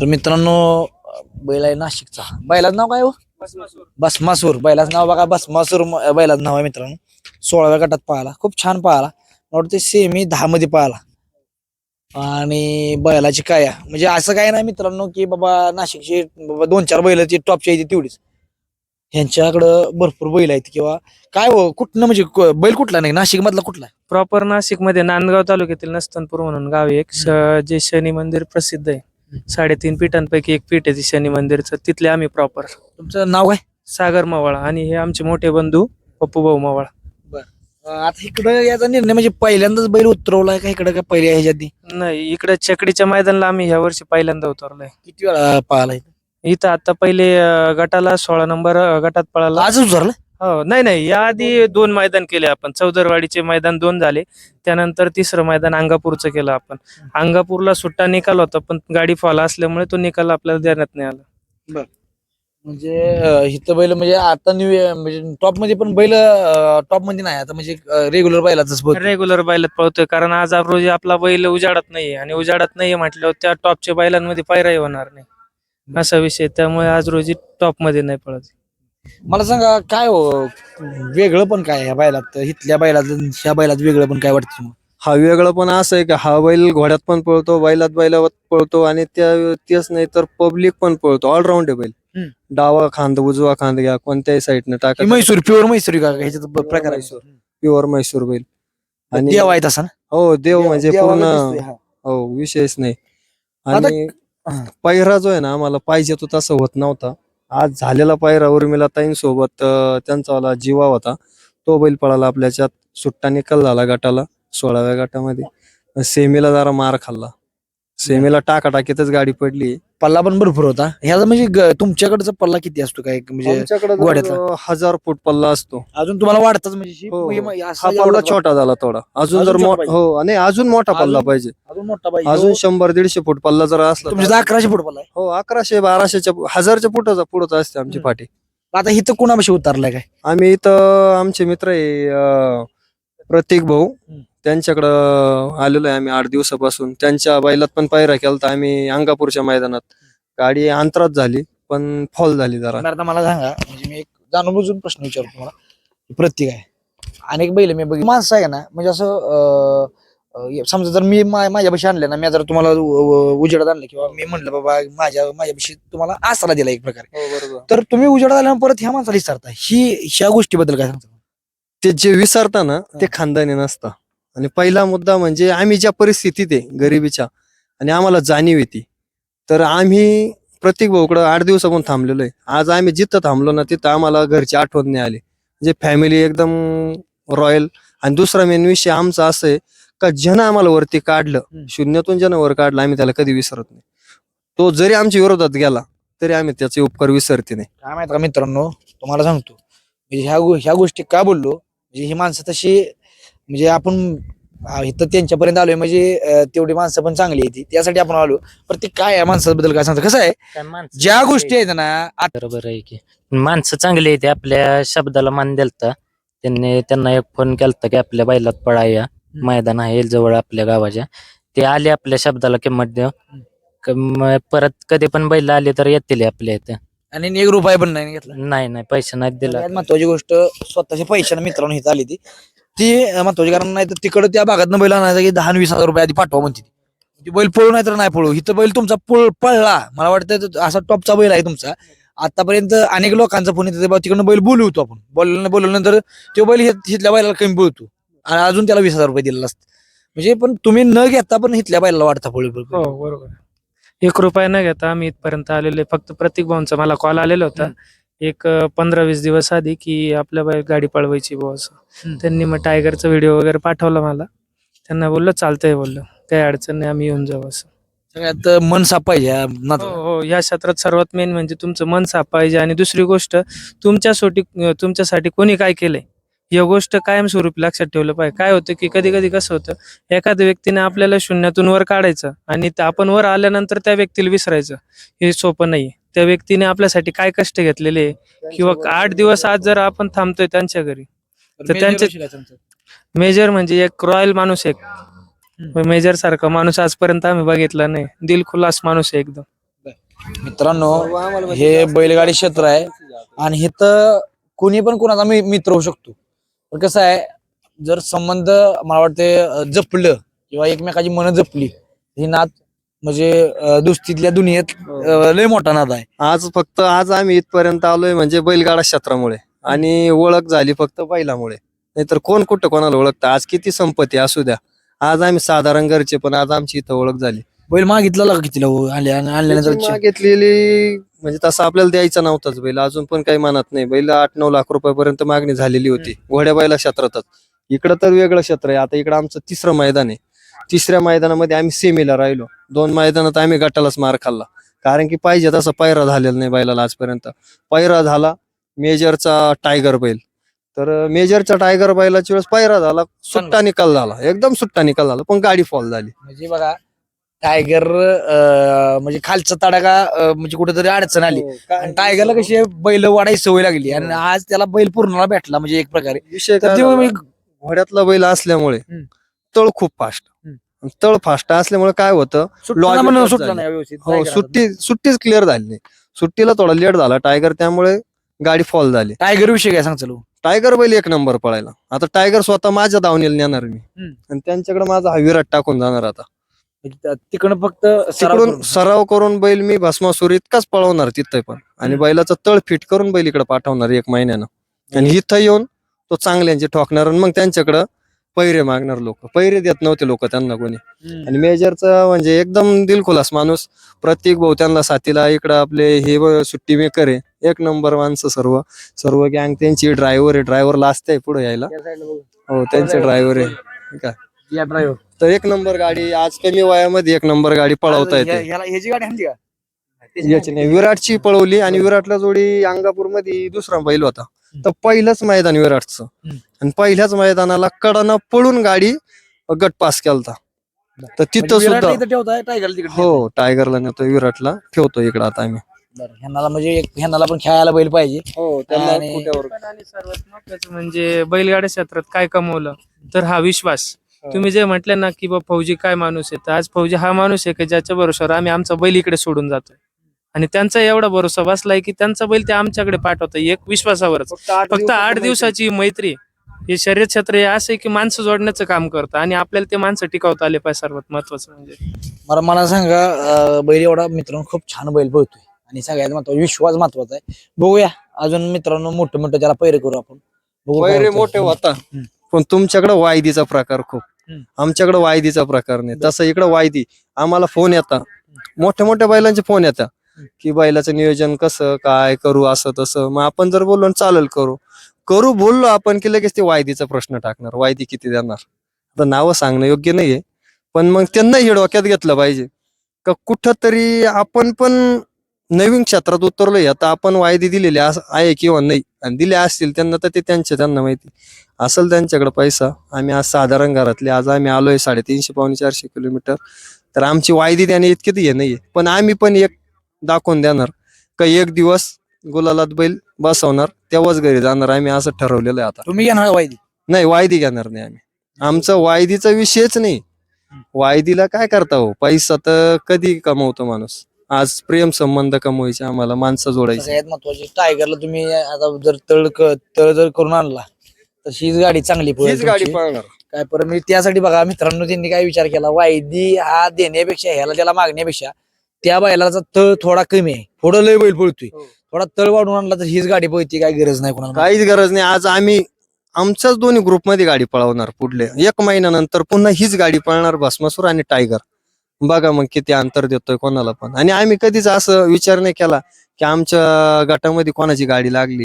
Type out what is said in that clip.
तर मित्रांनो बैल आहे नाशिकचा. बैलाचं नाव काय हो? भस्मासूर. बैलाचं नाव बघा भस्मासूर बैलाचं नाव आहे मित्रांनो. सोळाव्या गटात पाहिला. खूप छान पाहिला. वाटतं सेमी दहा मध्ये पाहिला. आणि बैलाची काया म्हणजे असं काय नाही मित्रांनो की बाबा नाशिकची बाबा दोन चार बैलाची टॉपची आहे ती तेवढीच. ह्यांच्याकडं भरपूर बैल आहेत किंवा काय हो कुठनं म्हणजे क- बैल कुठला नाही? नाशिक मधला कुठला प्रॉपर नाशिकमध्ये नांदगाव तालुक्यातील नस्तनपूर म्हणून गाव आहे एक. श- जे शनी मंदिर प्रसिद्ध आहे. साडेतीन पीठांपैकी एक पीठ आहे ते शनी मंदिरचं. तिथले आम्ही प्रॉपर तुमचं नाव काय? सागर मवाळा आणि हे आमचे मोठे बंधू पप्पू भाऊ मवाळा अं, आता इकडं याचा निर्णय म्हणजे पहिल्यांदाच बैल उतरवलाय का इकडं का पहिल्या ह्याच्यात आधी? नाही इकडे चकडीच्या मैदानाला आम्ही ह्या वर्षी पहिल्यांदा उतरलोय. किती वेळा पाहिलाय इथं आता पहिले अं, गटाला सोळा नंबर अं, गटात पळाला. आजच उतरलं हो नाही नाही. या आधी दोन मैदान केले आपण. चौदरवाडीचे मैदान दोन झाले. त्यानंतर तिसरं मैदान अंगापूरचं केलं आपण. अंगापूरला सुट्टा निकाल होता पण गाडी फॉल असल्यामुळे तो निकाल आपल्याला देण्यात नाही आला. म्हणजे अं, इथं बैल म्हणजे आता न्यू म्हणजे टॉपमध्ये पण बैल टॉपमध्ये नाही. आता म्हणजे रेग्युलर बैलाच रेग्युलर बैलात पळतोय. कारण आज आप- रोजी आपला बैल उजाडत नाहीये. आणि उजाडत नाहीये म्हटल्यावर त्या टॉपच्या बैलांमध्ये पायराही होणार नाही. असा विषय त्यामुळे आज रोजी टॉपमध्ये नाही पळत. मला सांगा काय हो वेगळं पण काय ह्या बैलात इथल्या बैलात ह्या बैलात वेगळं पण काय वाटतं तुम्हाला? हा वेगळं पण असं आहे की हा बैल घोड्यात पण पळतो बैलात बैलात पळतो आणि त्या तेच नाही तर पब्लिक पण पळतो ऑलराऊंड आहे बैल हम्म. डावा खांद उजवा खांद घ्या कोणत्याही साईडने ही टाका म्हैसूर प्युअर म्हैसूर का ह्याच्यात प्रकार आहे म्हैसूर. प्युअर म्हैसूर बैल आणि देव आहे तसा ना हो देव म्हणजे देवाला पूर्ण दिसतोय, हा. हो विषयच नाही आता- आणि हा. पहिरा जो आहे ना आम्हाला पाहिजे तो तसा होत नव्हता आज झालेला पायरा उर्मिला ताईंसोबत त्यांचावाला त्यांचा वाला जीवा होता. तो बैल पळाला आपल्याच्यात. सुट्टा निकाल झाला गटाला सोळाव्या गटामध्ये. सेमीला जरा मार खाल्ला. सेमीला टाकाटाकीतच गाडी पडली. पल्ला पण भरपूर होता. ह्याचा म्हणजे ग- तुमच्याकडचा पल्ला किती असतो काय? म्हणजे आमच्याकडे हजार फूट पल्ला असतो. अजून तुम्हाला वाटतच म्हणजे ही- हो, हो. ही- असं एवढा पल्ला छोटा झाला थोडा. अजून अजून जर छोटा मोठ पाहिजे. हो आणि अजून मोठा पल्ला अजून- पाहिजे. अजून मोठा पाहिजे. अजून हो. शंभर दीडशे फूट पल्ला जर असला तर- तुमच्या अकराशे फूट पल्ला आहे. हो अकराशे बाराशेच्या हजारच्या फुटाचा पुढच असते आमची हम्म. फाटी. आता इथं कुणापाशी उतरलाय काय? आम्ही इथं आमचे मित्र आहे अं, प्रतीक भाऊ. हम्म. त्यांच्याकडं आलेलो आहे आम्ही आठ दिवसापासून. त्यांच्या बैलात पण पायरा केलता आम्ही अंगापूरच्या मैदानात. गाडी अंतरात झाली पण फॉल झाली जरा. आता मला सांगा म्हणजे मी एक जाणून बुजून प्रश्न विचारतो तुम्हाला. प्रत्येक आहे. अनेक बैल मी बघ माणसं आहे ना म्हणजे असं अं, अं, समजा जर मी मा- माझ्यापाशी आणले ना मी जर तुम्हाला उजेडात आणलं किंवा मी म्हणलं बाबा माझ्या माझ्यापाशी तुम्हाला आसरा दिला एक प्रकारे. हो बरोबर. तर तुम्ही उजेडात आल्यानंतर परत ह्या माणसाला विचारता ही ह्या गोष्टीबद्दल काय सांगता? ते जे विसरता ना ते खानदानी नसतं. आणि पहिला मुद्दा म्हणजे आम्ही ज्या परिस्थितीत आहे गरिबीच्या आणि आम्हाला जाणीव येते तर आम्ही प्रत्येक भाऊकडं आठ दिवसापासून थांबलेलो आहे. आज आम्ही जिथं थांबलो ना तिथं आम्हाला घरची आठवण नाही आली. म्हणजे फॅमिली एकदम रॉयल आणि दुसरा मेन विषय आमचा असं आहे का ज्यानं आम्हाला वरती काढलं. शून्यातून ज्यानं वर काढलं आम्ही त्याला कधी विसरत नाही. तो जरी आमच्या विरोधात गेला तरी आम्ही त्याचे उपकार विसरते नाही. काय माहीत का मित्रांनो तुम्हाला सांगतो. म्हणजे ह्या गो- ह्या गोष्टी का बोललो? म्हणजे ही माणसं तशी म्हणजे आपण इथं त्यांच्यापर्यंत आलोय म्हणजे तेवढी माणसं पण चांगली आहे ती. त्यासाठी आपण आलो. पण ते काय आहे माणसाबद्दल काय सांगतो? कसं आहे? ज्या गोष्टी आहेत ना आता बरोबर आहे की. माणसं चांगली आहेत त्या शब्दाला मान दिलता. त्यांनी त्यांना एक फोन केलता की आपल्या बैलात पळाया. मैदान आहे जवळ आपल्या गावाच्या. ते आले आपल्या शब्दाला किंमत देऊ परत कधी पण बैल आले तर येतील आपल्या इथे. आणि एक रुपया पण नाही घेतला. नाही नाही पैसे नाही दिला. महत्वाची गोष्ट स्वतःच्या पैशाने मित्रांनो इथं आली ती. ती महत्वाची कारण नाही तर तिकडं त्या भागात बैल आणायचा की दहा वीस हजार रुपये आधी पाठवा म्हणते ती. ती बैल पळू नाही तर नाही पळू. इथं बैल तुमचा पळ पळला. मला वाटतं तो असा टॉपचा बैल आहे तुमचा. आतापर्यंत अनेक लोकांचा फोन येतो बा तिकडनं बैल बोलवतो आपण. बोलल्यानं बोलवल्यानंतर तो बैल हित- हिथल्या बैलाला कमी बोलतो. आणि अजून त्याला वीस हजार रुपये दिलेला असतं. म्हणजे पण तुम्ही न घेता पण हिथल्या बैलाला वाटता पळू हो बरोबर. एक रुपया न घेता आम्ही इथपर्यंत आलेलो फक्त प्रतीक भाऊंचा मला कॉल आलेला होता. एक पंधरा वीस दिवस आधी की आपल्या बाई गाडी पळवायची बुवा असं. त्यांनी मग टायगरचा व्हिडिओ वगैरे पाठवला मला. त्यांना बोललो चालतंय बोललो. काही अडचण नाही आम्ही येऊन जाऊ असं. सगळ्यात मन साफ पाहिजे या. हो हो. या क्षेत्रात सर्वात मेन म्हणजे तुमचं मन साफ पाहिजे आणि दुसरी गोष्ट तुमच्यासाठी तुमच्यासाठी कोणी काय केलंय? ही गोष्ट कायमस्वरूपी लक्षात ठेवलं पाहिजे. काय होतं की कधी कधी कसं होतं एखाद्या व्यक्तीने आपल्याला शून्यातून वर काढायचं आणि आपण वर आल्यानंतर त्या व्यक्तीला विसरायचं. हे सोपं नाहीये. त्या व्यक्तीने आपल्यासाठी काय कष्ट घेतलेले किंवा आठ दिवस आज जर आपण थांबतोय त्यांच्या घरी तर मेजर त्यांचे-? मेजर म्हणजे एक रॉयल माणूस एक. मेजर सारखा माणूस आजपर्यंत आम्ही बघितला नाही. दिलखुलास माणूस आहे एकदम. मित्रांनो हे बैलगाडी क्षेत्र आहे. आणि इथं कुणी पण कुणाचा मी- मित्र होऊ शकतो. पण कसं आहे जर संबंध मला वाटते जपलं किंवा एकमेकाची मन जपली ही नाद म्हणजे अं, दुस्तीतल्या दुनियेत अं, लय मोठा नाद आहे. आज फक्त आज आम्ही इथपर्यंत आलोय म्हणजे बैलगाडा क्षेत्रामुळे आणि ओळख झाली फक्त बैलामुळे. नाहीतर कोण कुठं कोणाला ओळखतं? आज किती संपत्ती असू द्या. आज आम्ही साधारण घरचे पण आज आमची इथं ओळख झाली. बैल मागितला लागा कितीला हो, आणल्या आणल्यानंतर मागितलेली म्हणजे तसं आपल्याला द्यायचा नव्हताच बैल. अजून पण काही म्हणत नाही. बैल आठ नऊ लाख रुपयापर्यंत मागणी झालेली होती. घोड्या बैला क्षेत्रातच. इकडं तर वेगळं क्षेत्र आहे. आता इकडं आमचं तिसरं मैदान आहे. तिसऱ्या मैदानामध्ये आम्ही सेमीला राहिलो. दोन मैदानात आम्ही गटालाच मार खाल्ला. कारण की पाहिजे तसा पायरा झालेला नाही बैलाला आजपर्यंत. पायरा झाला मेजरचा टायगर बैल. तर मेजरच्या टायगर बैलाच्या वेळेस पायरा झाला सुट्टा निकाल झाला. एकदम सुट्टा निकाल झाला पण गाडी फॉल झाली. म्हणजे बघा टायगर अं, म्हणजे खालचा तडाखा अं, म्हणजे कुठेतरी अडचण आली. आणि टायगरला कशी बैल वाढायची सवय लागली. आणि आज त्याला बैल पूर्णला भेटला म्हणजे एक प्रकारे. विषय तर काय ते झाला? मी- घोड्यातला बैल असल्यामुळे हम्म. तळ खूप फास्ट. हम्म. तळ फास्ट असल्यामुळे काय होतं? सुटला Log म्हणून cut सुटला झाली. नाही व्यवस्थित. हो सुट्टी सुट्टीच क्लिअर झाली नाही. सुट्टीला थोडा लेट झाला. टायगर त्यामुळे गाडी फॉल झाली. टायगर विषय काय सांग चलो टायगर बैल एक नंबर पळायला. आता टायगर स्वतः माझ्या दावणीला नेणार मी. हम्म. आणि त्यांच्याकडे माझा हा विराट टाकून जाणार आता. तिकडं फक्त सराव तिकडून करून. सराव करून बैल मी भस्मासूर इतकाच पळवणार तिथं पण. आणि. बैलाचा तळ फिट करून बैल इकडे पाठवणार एक महिन्यानं. आणि इथं येऊन तो चांगल्यांचे ठोकणार आणि मग त्यांच्याकडं पैरे मागणार लोक. पैरे देत नव्हते लोक त्यांना कोणी. हम्म. आणि मेजरचा म्हणजे एकदम दिलखुलास माणूस. प्रत्येक भाऊ त्यांना साथीला इकडं आपले हे ब- सुट्टी मेकर आहे. एक नंबर माणसं सर्व. सर्व गँग त्यांची ड्रायव्हर आहे. ड्रायव्हर आहे पुढे यायला. या side ला बघू. हो त्यांचे ड्रायव्हर आहे. काय या driver. तर एक नंबर गाडी आज कमी वयामध्ये एक नंबर गाडी पळवता येते. ह्याची गाडी का? याची नाही. विराटची पळवली आणि विराटला जोडी अंगापूरमध्ये दुसरा बैल होता. तर पहिलंच मैदान विराटचं. हम्म. आणि पहिल्याच मैदानाला कडनं पळून गाडी गट पास केलता. तर तिथं म्हणजे विराटला सुद्धा इथं ठेवताय टायगरला तिकडे हो टायगरला नेतो विराटला ठेवतो इकडं आता आम्ही. बरं, ह्यांनाला म्हणजे एक- पण खेळायला बैल पाहिजे. हो आणि- आणि सर्वात महत्वाचं म्हणजे बैलगाड्या क्षेत्रात काय कमवलं तर हा विश्वास. तुम्ही जे म्हटले ना की बा फौजी काय माणूस आहे तर आज फौजी हा माणूस आहे की ज्याच्या भरोशावर आम्ही आमचा बैल इकडे सोडून जातोय? आणि त्यांचा एवढा भरोसा बसलाय की त्यांचा बैल ते आमच्याकडे पाठवतो एक विश्वासावरच. फक्त आठ दिवसाची मैत्री. हे शर्यत क्षेत्र हे असं आहे की माणसं जोडण्याचं काम करतं आणि आपल्याला ते माणसं टिकवता आले पाहिजे सर्वात महत्वाचं म्हणजे. मला मला सांगा अं, बैल एवढा मित्रांनो खूप छान बैल पळतोय आणि सगळ्यात महत्त्वाचा विश्वास महत्त्वाचा आहे. बघूया अजून मित्रांनो मोठं मोठं त्याला पैरे करू आपण. बघू काय वैरे होतं. मोठे होता. हम्म. पण तुमच्याकडे वायदीचा प्रकार खूप. आमच्याकडे वायदीचा प्रकार नाही. तसं इकडे वायदी. आम्हाला फोन येतात मोठ्या मोठ्या बैलांचे फोन येतात की बैलाचं नियोजन कसं काय करू असं तसं. मग आपण जर बोललो चालेल करू. करू बोललो आपण की लगेच ते वायदीचा प्रश्न टाकणार. वायदी किती देणार? आता नावं सांगणं योग्य नाहीये. पण मग त्यांना हे डोक्यात घेतलं पाहिजे. का कुठं तरी आपण पण नवीन क्षेत्रात उतरलोय. आता आपण वायदी दिलेली अस- आहे किंवा नाही आणि दिले असतील त्यांना तर ते त्यांचे त्यांना माहिती. असेल त्यांच्याकडे पैसा आम्ही आज साधारण घरातले आज आम्ही आलोय साडेतीनशे पावणे चारशे किलोमीटर. तर आमची वायदी त्याने इतकी हे नाहीये. पण आम्ही पण एक दाखवून देणार का एक दिवस गुलालात बैल बसवणार तेव्हाच घरी जाणार. आम्ही असं ठरवलेलं आहे आता. तुम्ही घेणार वायदी? नाही वायदी घेणार नाही आम्ही. आमचं वायदीचा विषयच नाही. वायदीला काय करता हो? पैसा तर कधी कमवतो माणूस? आज प्रेम संबंध कमवायचे आम्हाला माणसं जोडायची. सगळ्यात महत्वाची टायगरला तुम्ही आता जर तळ क- तळ जर करून आणला तर हीच गाडी चांगली पळेल हीच गाडी तुमची. पळणार. काय परत मी त्यासाठी बघा मित्रांनो त्यांनी काय विचार केला वायदी हा देण्यापेक्षा ह्याला त्याला मागण्यापेक्षा त्या बैलाचा तळ थोडा कमी आहे. थोडं लय बैल पळतोय. हो. थोडा तळ वाढून आणला तर हीच गाडी पळते काय गरज नाही कोणाला. काहीच गरज नाही. आज आम्ही आमच्याच दोन्ही ग्रुपमध्ये गाडी पळवणार पुढले. एक महिन्यानंतर पुन्हा हीच गाडी पळणार भस्मासूर आणि टायगर. बघा मग किती अंतर देतोय कोणाला पण. आणि आम्ही कधीच असं विचार नाही केला की आमच्या गटामध्ये कोणाची गाडी लागली.